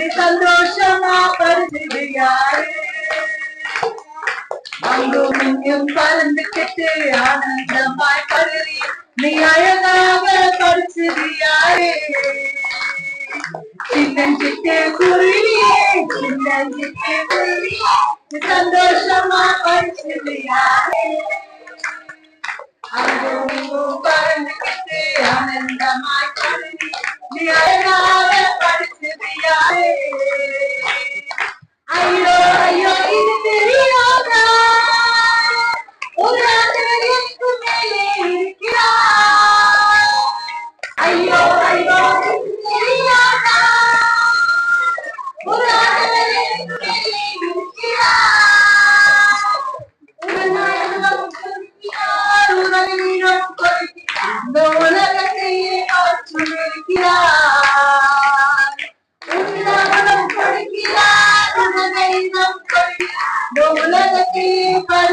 நீ சந்தோஷமா பருந்தது யாரு அங்கும் இங்கும் பறந்துக்கிட்டு ஆனந்தமாய் படுறி நீ அழகாக படிச்சது யாரு சின்னஞ்சிட்டு குருவியே சின்னஞ்சிட்டு குருவியே சந்தோஷமா படிச்சது யாரு அங்கும் இங்கும் பறந்துக்கிட்டு ஆனந்தமாய் படுறி நீ அழகாக படிச்சது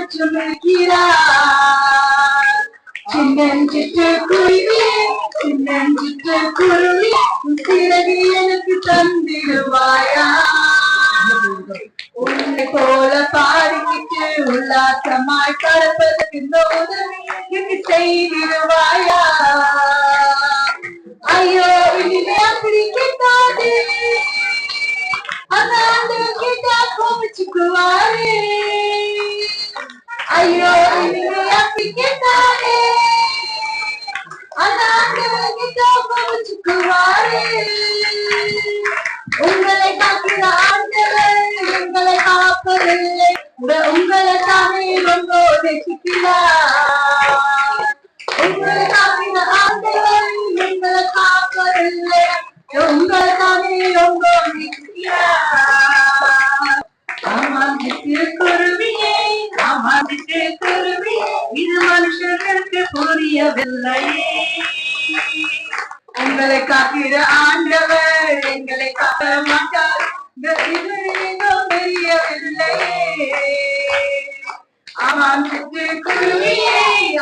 உலகத்தையே சின்னஞ்சிட்டு குருவி சின்னஞ்சிட்டு குருவி உன் எனக்கு தந்திடுவாயா உன்னை போல பாடிக்கிட்டு உல்லாசமாய் பறப்பதற்கு இந்த உதவி எனக்கு செய்திடுவாயா ஐயோ இனிமே அப்படி கேட்டாதே அந்த கேட்டா கோபிச்சுக்குவாரே உங்களை காக்கிற எங்களை காப்பதில்லை. உங்களை தானே ரொம்ப நேசிக்கிறார் புரியவில்லையே உங்களை காக்கிற ஆண்டவர் எங்களை காக்க மாட்டார். இன்னும் தெரியவில்லையே ஆமாம் சிட்டு குருவியே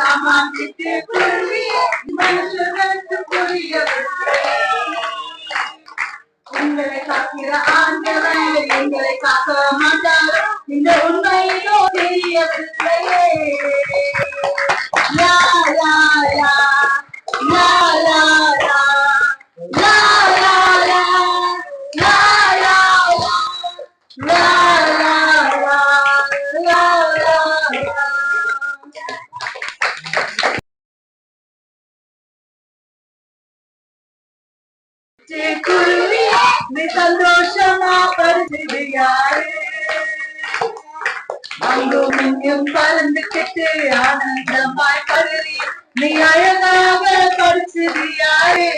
ஆமாம் சிட்டு குருவியே. மனுஷர்களுக்கு புரியவில்லை. உங்களை காக்கிற ஆண்டவர் எங்களை காக்க மாட்டார். இந்த உண்மையிலோ தெரியவில்லையே. குருவி நீ சந்தோஷமா படுத்துது யாரு அங்கும் இங்கும் பறந்துக்கிட்டு ஆனந்தமாய் படுறி நீ அழகாக படிச்சது யாரு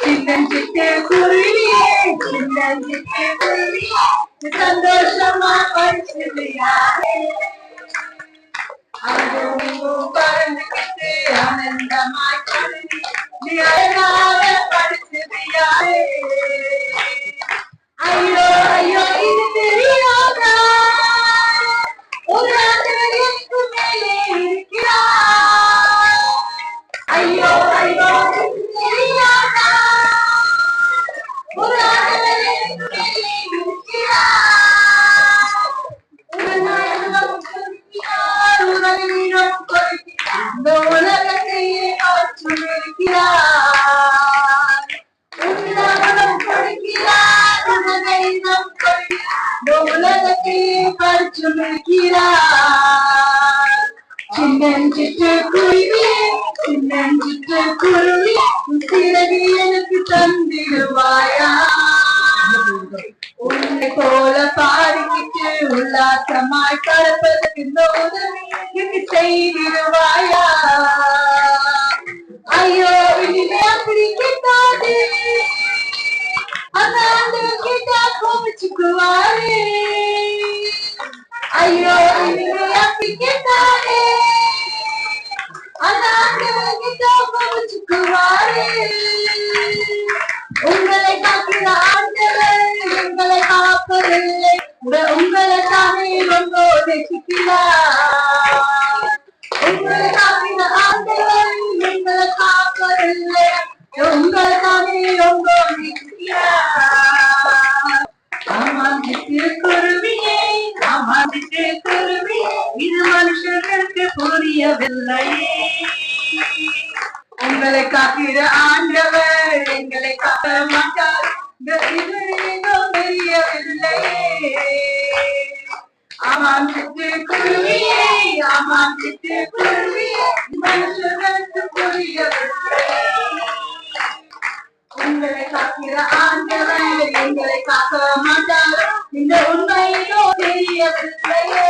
சின்னஞ்சிட்டு குருவியே சின்னஞ்சிட்டு குருவியே நீ சந்தோஷமா படிச்சது யாரு அங்கும் இங்கும் பறந்துக்கிட்டு ஆனந்தமாய் பருவி ਨਿਆਣਾ ਵੇ ਪੜਦੀ ਆ இந்த உலகத்தையே பறிச்சும் சின்னஞ்சிட்டு குருவி சின்னஞ்சிட்டு குருவி உன் எனக்கு தந்திடுவாயா உன்னை போல பாடிக்கிட்டு உல்லாசமாய் பறப்பதற்கு இந்த உதவி செய்திடுவாயா Anam gönlü kafamı çıkıvarım. உங்களை காக்கிற ஆண்டவர் எங்களை காக்க மாட்டார். தெரியவில்லையே ஆமாம் சித்து குருவியே ஆமாம் சித்து குருவியே மனுஷனுக்கு புரியவில்லை. உங்களை காக்கிற ஆண்டவர் எங்களை காக்க மாட்டார். இந்த உண்மையிலோ தெரியவில்லையே.